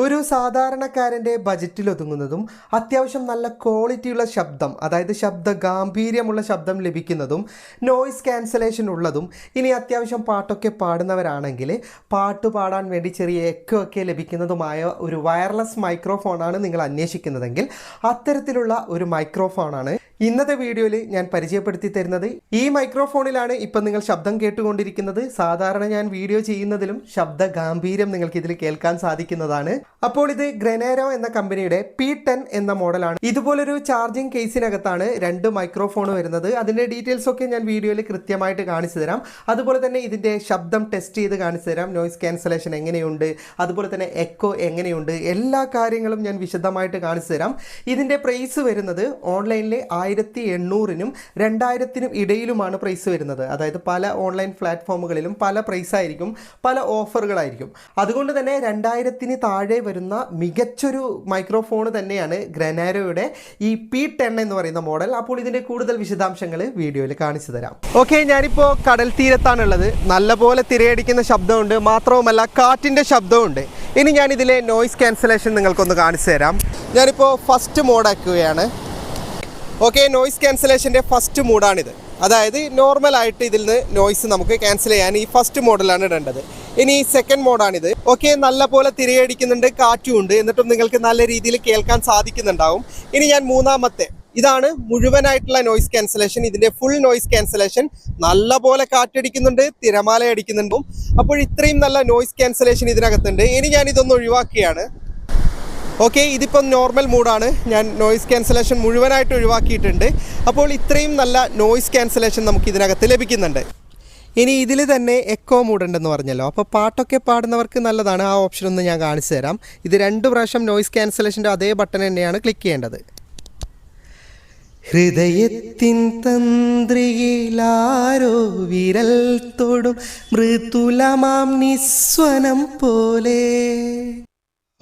ഒരു സാധാരണക്കാരന്റെ ബജറ്റിൽ ഒതുങ്ങുന്നതും അത്യാവശ്യം നല്ല ക്വാളിറ്റിയുള്ള ശബ്ദം അതായത് ശബ്ദ ഗാംഭീര്യമുള്ള ശബ്ദം ലഭിക്കുന്നതും നോയിസ് ക്യാൻസലേഷൻ ഉള്ളതും ഇനി അത്യാവശ്യം പാട്ടൊക്കെ പാടുന്നവരാണെങ്കിൽ പാട്ട് പാടാൻ വേണ്ടി ചെറിയ എക്കോ ഒക്കെ ലഭിക്കുന്നതുമായ ഒരു വയർലെസ് മൈക്രോഫോണാണ് നിങ്ങൾ അന്വേഷിക്കുന്നതെങ്കിൽ അത്തരത്തിലുള്ള ഒരു മൈക്രോഫോണാണ് ഇന്നത്തെ വീഡിയോയിൽ ഞാൻ പരിചയപ്പെടുത്തി തരുന്നത് ഈ മൈക്രോഫോണിലാണ് ഇപ്പം നിങ്ങൾ ശബ്ദം കേട്ടുകൊണ്ടിരിക്കുന്നത്. സാധാരണ ഞാൻ വീഡിയോ ചെയ്യുന്നതിലും ശബ്ദ ഗാംഭീര്യം നിങ്ങൾക്ക് ഇതിൽ കേൾക്കാൻ സാധിക്കുന്നതാണ്. അപ്പോൾ ഇത് ഗ്രനേരോ എന്ന കമ്പനിയുടെ പി ടെൻ എന്ന മോഡലാണ്. ഇതുപോലൊരു ചാർജിങ് കേസിനകത്താണ് രണ്ട് മൈക്രോഫോൺ വരുന്നത്. അതിന്റെ ഡീറ്റെയിൽസ് ഒക്കെ ഞാൻ വീഡിയോയിൽ കൃത്യമായിട്ട് കാണിച്ചു തരാം. അതുപോലെ തന്നെ ഇതിന്റെ ശബ്ദം ടെസ്റ്റ് ചെയ്ത് കാണിച്ചു തരാം. നോയിസ് ക്യാൻസലേഷൻ എങ്ങനെയുണ്ട്? അതുപോലെ തന്നെ എക്കോ എങ്ങനെയുണ്ട്? എല്ലാ കാര്യങ്ങളും ഞാൻ വിശദമായിട്ട് കാണിച്ചു തരാം. ഇതിന്റെ പ്രൈസ് വരുന്നത് ഓൺലൈനിലെ ആയിരത്തി എണ്ണൂറിനും രണ്ടായിരത്തിനും ഇടയിലുമാണ് പ്രൈസ് വരുന്നത്. അതായത് പല ഓൺലൈൻ പ്ലാറ്റ്ഫോമുകളിലും പല പ്രൈസ് ആയിരിക്കും പല ഓഫറുകളായിരിക്കും അതുകൊണ്ട് തന്നെ രണ്ടായിരത്തിന് താഴെ വരുന്ന മികച്ചൊരു മൈക്രോഫോൺ തന്നെയാണ് ഗ്രനാരോയുടെ ഈ പി ടെൻ എന്ന് പറയുന്ന മോഡൽ അപ്പോൾ ഇതിന്റെ കൂടുതൽ വിശദാംശങ്ങൾ വീഡിയോയിൽ കാണിച്ചു തരാം. ഓക്കെ ഞാനിപ്പോൾ കടൽ തീരത്താണുള്ളത്. നല്ലപോലെ തിരയടിക്കുന്ന ശബ്ദമുണ്ട്. മാത്രവുമല്ല കാറ്റിന്റെ ശബ്ദമുണ്ട് ഇനി ഞാൻ ഇതിലെ നോയിസ് ക്യാൻസലേഷൻ നിങ്ങൾക്കൊന്ന് കാണിച്ചു തരാം. ഞാനിപ്പോൾ ഫസ്റ്റ് മോഡാക്കുകയാണ് ഓക്കെ നോയ്സ് ക്യാൻസലേഷന്റെ ഫസ്റ്റ് മൂഡാണിത് അതായത് നോർമലായിട്ട് ഇതിൽ നിന്ന് നോയ്സ് നമുക്ക് ക്യാൻസൽ ചെയ്യാൻ ഈ ഫസ്റ്റ് മോഡലാണ് ഇടേണ്ടത്. ഇനി ഈ സെക്കൻഡ് മോഡാണിത് ഓക്കെ നല്ല പോലെ തിരയടിക്കുന്നുണ്ട് കാറ്റും ഉണ്ട് എന്നിട്ടും നിങ്ങൾക്ക് നല്ല രീതിയിൽ കേൾക്കാൻ സാധിക്കുന്നുണ്ടാവും. ഇനി ഞാൻ മൂന്നാമത്തെ. ഇതാണ് മുഴുവനായിട്ടുള്ള നോയ്സ് ക്യാൻസലേഷൻ ഇതിന്റെ ഫുൾ നോയ്സ് ക്യാൻസലേഷൻ നല്ല പോലെ കാറ്റടിക്കുന്നുണ്ട് തിരമാല അടിക്കുന്നുണ്ടും അപ്പോൾ ഇത്രയും നല്ല നോയ്സ് ക്യാൻസലേഷൻ ഇതിനകത്തുണ്ട്. ഇനി ഞാൻ ഇതൊന്ന് ഒഴിവാക്കുകയാണ്. ഓക്കെ ഇതിപ്പം നോർമൽ മൂഡാണ് ഞാൻ നോയിസ് ക്യാൻസലേഷൻ മുഴുവനായിട്ട് ഒഴിവാക്കിയിട്ടുണ്ട്. അപ്പോൾ ഇത്രയും നല്ല നോയിസ് ക്യാൻസലേഷൻ നമുക്ക് ഇതിനകത്ത് ലഭിക്കുന്നുണ്ട്. ഇനി ഇതിൽ തന്നെ എക്കോ മൂഡുണ്ടെന്ന് പറഞ്ഞല്ലോ. അപ്പോൾ പാട്ടൊക്കെ പാടുന്നവർക്ക് നല്ലതാണ്. ആ ഓപ്ഷൻ ഒന്ന് ഞാൻ കാണിച്ചു തരാം. ഇത് രണ്ട് പ്രാവശ്യം നോയിസ് ക്യാൻസലേഷന്റെ അതേ ബട്ടൺ തന്നെയാണ് ക്ലിക്ക് ചെയ്യേണ്ടത്. ഹൃദയത്തിൻ തന്ത്രിയിലാരോ വിരൽ തൊടും. മൃദുലമാം നിസ്വനം പോലെ.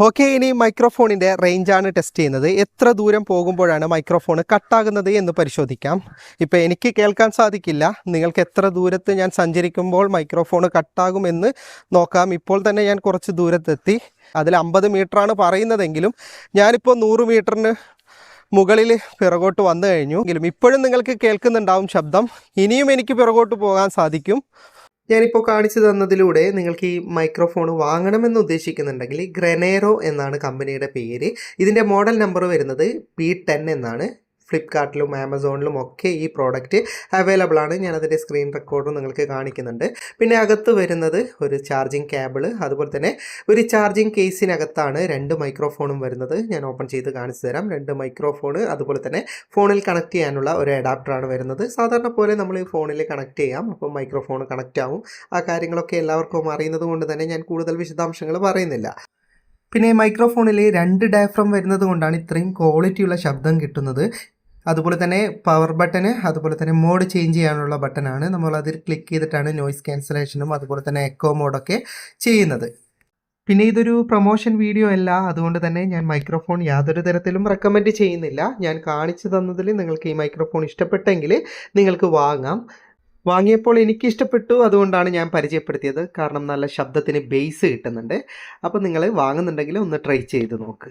ഓക്കെ ഇനി മൈക്രോഫോണിന്റെ റേഞ്ചാണ് ടെസ്റ്റ് ചെയ്യുന്നത്. എത്ര ദൂരം പോകുമ്പോഴാണ് മൈക്രോഫോൺ കട്ടാകുന്നത് എന്ന് പരിശോധിക്കാം. ഇപ്പോൾ എനിക്ക് കേൾക്കാൻ സാധിക്കില്ല. നിങ്ങൾക്ക് എത്ര ദൂരത്ത് ഞാൻ സഞ്ചരിക്കുമ്പോൾ മൈക്രോഫോൺ കട്ടാകുമെന്ന് നോക്കാം. ഇപ്പോൾ തന്നെ ഞാൻ കുറച്ച് ദൂരത്തെത്തി. അതിൽ അമ്പത് മീറ്ററാണ് പറയുന്നതെങ്കിലും ഞാനിപ്പോൾ നൂറ് മീറ്ററിന് മുകളിൽ പിറകോട്ട് വന്നു കഴിഞ്ഞു. എങ്കിലും ഇപ്പോഴും നിങ്ങൾക്ക് കേൾക്കുന്നുണ്ടാവും ശബ്ദം. ഇനിയും എനിക്ക് പിറകോട്ട് പോകാൻ സാധിക്കും. ഞാനിപ്പോൾ കാണിച്ചു തന്നതിലൂടെ നിങ്ങൾക്ക് ഈ മൈക്രോഫോൺ വാങ്ങണമെന്ന് ഉദ്ദേശിക്കുന്നുണ്ടെങ്കിൽ ഗ്രനേറോ എന്നാണ് കമ്പനിയുടെ പേര്. ഇതിന്റെ മോഡൽ നമ്പർ വരുന്നത് പി ടെൻ എന്നാണ്. ഫ്ലിപ്കാർട്ടിലും ആമസോണിലും ഒക്കെ ഈ പ്രോഡക്റ്റ് അവൈലബിൾ ആണ്. ഞാനതിന്റെ സ്ക്രീൻ റെക്കോർഡും നിങ്ങൾക്ക് കാണിക്കുന്നുണ്ട്. പിന്നെ അകത്ത് വരുന്നത് ഒരു ചാർജിങ് കേബിൾ അതുപോലെ തന്നെ ഒരു ചാർജിങ് കേസിനകത്താണ് രണ്ട് മൈക്രോഫോണും വരുന്നത്. ഞാൻ ഓപ്പൺ ചെയ്ത് കാണിച്ചു തരാം. രണ്ട് മൈക്രോഫോണ് അതുപോലെ തന്നെ ഫോണിൽ കണക്ട് ചെയ്യാനുള്ള ഒരു അഡാപ്റ്ററാണ് വരുന്നത്. സാധാരണ പോലെ നമ്മൾ ഈ ഫോണിൽ കണക്ട് ചെയ്യാം. അപ്പോൾ മൈക്രോഫോൺ കണക്റ്റ് ആവും. ആ കാര്യങ്ങളൊക്കെ എല്ലാവർക്കും അറിയുന്നത് കൊണ്ട് തന്നെ ഞാൻ കൂടുതൽ വിശദാംശങ്ങൾ പറയുന്നില്ല. പിന്നെ മൈക്രോഫോണിൽ രണ്ട് ഡയഫ്രം വരുന്നത് കൊണ്ടാണ് ഇത്രയും ക്വാളിറ്റിയുള്ള ശബ്ദം കിട്ടുന്നത്. അതുപോലെ തന്നെ പവർ ബട്ടന് അതുപോലെ തന്നെ മോഡ് ചേഞ്ച് ചെയ്യാനുള്ള ബട്ടനാണ് നമ്മൾ അതിൽ ക്ലിക്ക് ചെയ്തിട്ടാണ് നോയിസ് ക്യാൻസലേഷനും അതുപോലെ തന്നെ എക്കോ മോഡൊക്കെ ചെയ്യുന്നത്. പിന്നെ ഇതൊരു പ്രൊമോഷൻ വീഡിയോ അല്ല. അതുകൊണ്ട് തന്നെ ഞാൻ മൈക്രോഫോൺ യാതൊരു തരത്തിലും റെക്കമെൻഡ് ചെയ്യുന്നില്ല. ഞാൻ കാണിച്ചു തന്നതിൽ നിങ്ങൾക്ക് ഈ മൈക്രോഫോൺ ഇഷ്ടപ്പെട്ടെങ്കിൽ നിങ്ങൾക്ക് വാങ്ങാം. വാങ്ങിയപ്പോൾ എനിക്ക് ഇഷ്ടപ്പെട്ടു. അതുകൊണ്ടാണ് ഞാൻ പരിചയപ്പെടുത്തിയത്. കാരണം നല്ല ശബ്ദത്തിന് ബേസ് കിട്ടുന്നുണ്ട്. അപ്പോൾ നിങ്ങൾ വാങ്ങുന്നുണ്ടെങ്കിൽ ഒന്ന് ട്രൈ ചെയ്ത് നോക്ക്.